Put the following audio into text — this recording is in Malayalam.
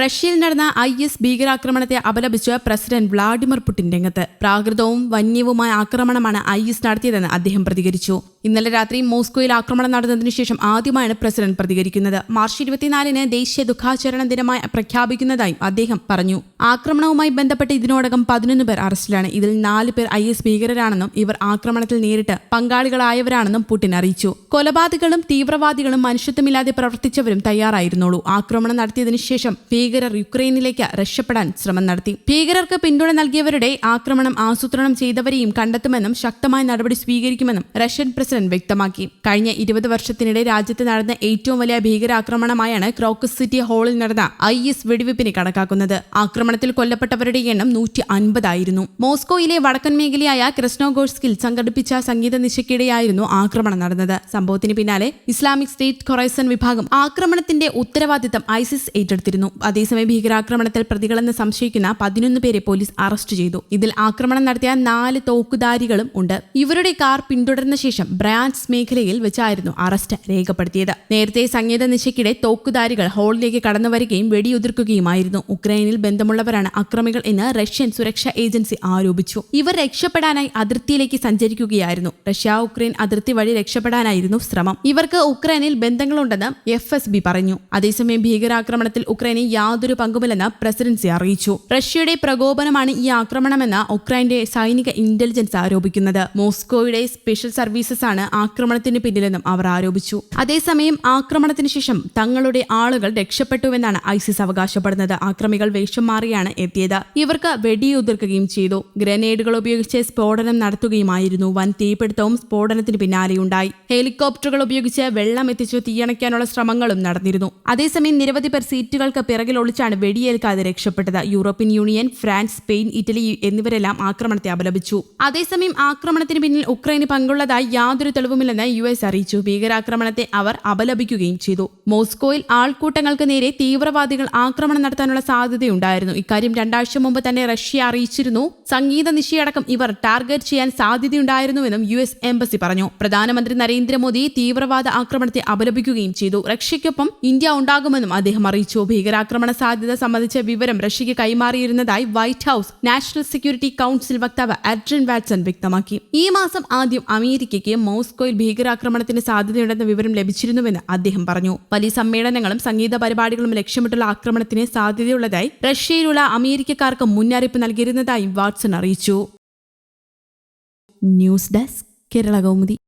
റഷ്യയിൽ നടന്ന ഐ എസ് ഭീകരാക്രമണത്തെ അപലപിച്ച് പ്രസിഡന്റ് വ്ളാഡിമിർ പുടിൻ രംഗത്ത് പ്രാകൃതവും വന്യവുമായ ആക്രമണമാണ് ഐ എസ് നടത്തിയതെന്ന് അദ്ദേഹം പ്രതികരിച്ചു. ഇന്നലെ രാത്രി മോസ്കോയിൽ ആക്രമണം നടന്നതിനു ശേഷം ആദ്യമായാണ് പ്രസിഡന്റ് പ്രതികരിക്കുന്നത്. മാർച്ച് ഇരുപത്തിനാലിന് ദേശീയ ദുഃഖാചരണ ദിനമായി പ്രഖ്യാപിക്കുന്നതായും അദ്ദേഹം പറഞ്ഞു. ആക്രമണവുമായി ബന്ധപ്പെട്ട് ഇതിനോടകം പതിനൊന്ന് പേർ അറസ്റ്റിലാണ്. ഇതിൽ നാല് പേർ ഐ എസ് ഭീകരരാണെന്നും ഇവർ ആക്രമണത്തിൽ നേരിട്ട് പങ്കാളികളായവരാണെന്നും പുടിൻ അറിയിച്ചു. കൊലപാതകളും തീവ്രവാദികളും മനുഷ്യത്വമില്ലാതെ പ്രവർത്തിച്ചവരും തയ്യാറായിരുന്നുള്ളൂ. ആക്രമണം നടത്തിയതിനു ശേഷം ഭീകരർ യുക്രൈനിലേക്ക് രക്ഷപ്പെടാൻ ശ്രമം നടത്തി. ഭീകരർക്ക് പിന്തുണ നൽകിയവരുടെ ആക്രമണം ആസൂത്രണം ചെയ്തവരെയും കണ്ടെത്തുമെന്നും ശക്തമായ നടപടി സ്വീകരിക്കുമെന്നും റഷ്യൻ പ്രസിഡന്റ് വ്യക്തമാക്കി. കഴിഞ്ഞ ഇരുപത് വർഷത്തിനിടെ രാജ്യത്ത് നടന്ന ഏറ്റവും വലിയ ഭീകരാക്രമണമായാണ് ക്രോക്കസ് സിറ്റി ഹാളിൽ നടന്ന ഐ എസ് വെടിവെപ്പിനെ കണക്കാക്കുന്നത്. ആക്രമണത്തിൽ കൊല്ലപ്പെട്ടവരുടെ എണ്ണം നൂറ്റി അൻപതായിരുന്നു മോസ്കോയിലെ വടക്കൻ മേഖലയായ ക്രിസ്നോഗോഴ്സ്കിൽ സംഘടിപ്പിച്ച സംഗീത നിശയ്ക്കിടെയായിരുന്നു ആക്രമണം നടന്നത്. സംഭവത്തിന് പിന്നാലെ ഇസ്ലാമിക് സ്റ്റേറ്റ് ഖൊറൈസൺ വിഭാഗം ആക്രമണത്തിന്റെ ഉത്തരവാദിത്തം ഐസിസ് ഏറ്റെടുത്തിരുന്നു. അതേസമയം ഭീകരാക്രമണത്തിൽ പ്രതികളെന്ന് സംശയിക്കുന്ന പതിനൊന്ന് പേരെ പോലീസ് അറസ്റ്റ് ചെയ്തു. ഇതിൽ ആക്രമണം നടത്തിയ നാല് തോക്കുധാരികളും ഉണ്ട്. ഇവരുടെ കാർ പിന്തുടർന്ന ശേഷം ബ്രാൻസ് മേഖലയിൽ വെച്ചായിരുന്നു അറസ്റ്റ് രേഖപ്പെടുത്തിയത്. നേരത്തെ സംഗീത നിശയ്ക്കിടെ തോക്കുധാരികൾ ഹാളിലേക്ക് കടന്നു വരികയും വെടിയുതിർക്കുകയുമായിരുന്നു. ഉക്രൈനിൽ ബന്ധമുള്ളവരാണ് അക്രമികൾ എന്ന് റഷ്യൻ സുരക്ഷാ ഏജൻസി ആരോപിച്ചു. ഇവർ രക്ഷപ്പെടാനായി അതിർത്തിയിലേക്ക് സഞ്ചരിക്കുകയായിരുന്നു. റഷ്യ ഉക്രൈൻ അതിർത്തി വഴി രക്ഷപ്പെടാനായിരുന്നു ശ്രമം. ഇവർക്ക് ഉക്രൈനിൽ ബന്ധങ്ങളുണ്ടെന്ന് എഫ് എസ് ബി പറഞ്ഞു. അതേസമയം ഭീകരാക്രമണത്തിൽ ഉക്രൈന് യാതൊരു പങ്കുമില്ലെന്ന് പ്രസിഡൻസി അറിയിച്ചു. റഷ്യയുടെ പ്രകോപനമാണ് ഈ ആക്രമണമെന്ന് ഉക്രൈന്റെ സൈനിക ഇന്റലിജൻസ് ആരോപിക്കുന്നത്. മോസ്കോയുടെ സ്പെഷ്യൽ സർവീസസ് ആണ് ആക്രമണത്തിന് പിന്നിലെന്നും അവർ ആരോപിച്ചു. അതേസമയം ആക്രമണത്തിന് ശേഷം തങ്ങളുടെ ആളുകൾ രക്ഷപ്പെട്ടുവെന്നാണ് ഐസിസ് അവകാശപ്പെടുന്നത്. ആക്രമികൾ വേഷം മാറിയാണ് എത്തിയത്. ഇവർക്ക് വെടിയുതിർക്കുകയും ചെയ്തു. ഗ്രനേഡുകൾ ഉപയോഗിച്ച് സ്ഫോടനം നടത്തുകയുമായിരുന്നു. വൻ തീപിടുത്തവും സ്ഫോടനത്തിന് പിന്നാലെയുണ്ടായി. ഹെലികോപ്റ്ററുകൾ ഉപയോഗിച്ച് വെള്ളം എത്തിച്ചു തീയണയ്ക്കാനുള്ള ശ്രമങ്ങളും നടന്നിരുന്നു. അതേസമയം നിരവധി പേർ സീറ്റുകൾക്ക് പിറകിൽ ഒളിച്ചാണ് വെടിയേൽക്കാതെ രക്ഷപ്പെട്ടത്. European Union France Spain Italy എന്നിവരെല്ലാം ആക്രമണത്തെ അപലപിച്ചു. അതേസമയം ആക്രമണത്തിന് പിന്നിൽ ഉക്രൈന് പങ്കുള്ളതായി യാതൊരു തെളിവുമില്ലെന്ന് യു എസ് അറിയിച്ചു. ഭീകരാക്രമണത്തെ അവർ അപലപിക്കുകയും ചെയ്തു. മോസ്കോയിൽ ആൾക്കൂട്ടങ്ങൾക്ക് നേരെ തീവ്രവാദികൾ ആക്രമണം നടത്താനുള്ള സാധ്യതയുണ്ടായിരുന്നു. ഇക്കാര്യം രണ്ടാഴ്ച മുമ്പ് തന്നെ റഷ്യ അറിയിച്ചിരുന്നു. സംഗീത നിശയടക്കം ഇവർ ടാർഗറ്റ് ചെയ്യാൻ സാധ്യതയുണ്ടായിരുന്നുവെന്നും യു എസ് എംബസി പറഞ്ഞു. പ്രധാനമന്ത്രി നരേന്ദ്രമോദി തീവ്രവാദ ആക്രമണത്തെ അപലപിക്കുകയും ചെയ്തു. റഷ്യയ്ക്കൊപ്പം ഇന്ത്യ ഉണ്ടാകുമെന്നും അദ്ദേഹം അറിയിച്ചു. ഭീകരാക്രമണ സാധ്യത സംബന്ധിച്ച വിവരം റഷ്യയ്ക്ക് കൈമാറിയിരുന്നതായി White House National Security Council വക്താവ് അഡ്രിൻ വാറ്റ്സൺ വ്യക്തമാക്കി. ഈ മാസം ആദ്യം അമേരിക്കയ്ക്ക് മോസ്കോയിൽ ഭീകരാക്രമണത്തിന് സാധ്യതയുണ്ടെന്ന വിവരം ലഭിച്ചിരുന്നുവെന്ന് അദ്ദേഹം പറഞ്ഞു. വലിയ സമ്മേളനങ്ങളും സംഗീത പരിപാടികളും ലക്ഷ്യമിട്ടുള്ള ആക്രമണത്തിന് സാധ്യതയുള്ളതായി റഷ്യയിലുള്ള അമേരിക്കക്കാർക്ക് മുന്നറിയിപ്പ് നൽകിയിരുന്നതായും വാട്സൺ അറിയിച്ചു. News desk Kerala Kaumudi.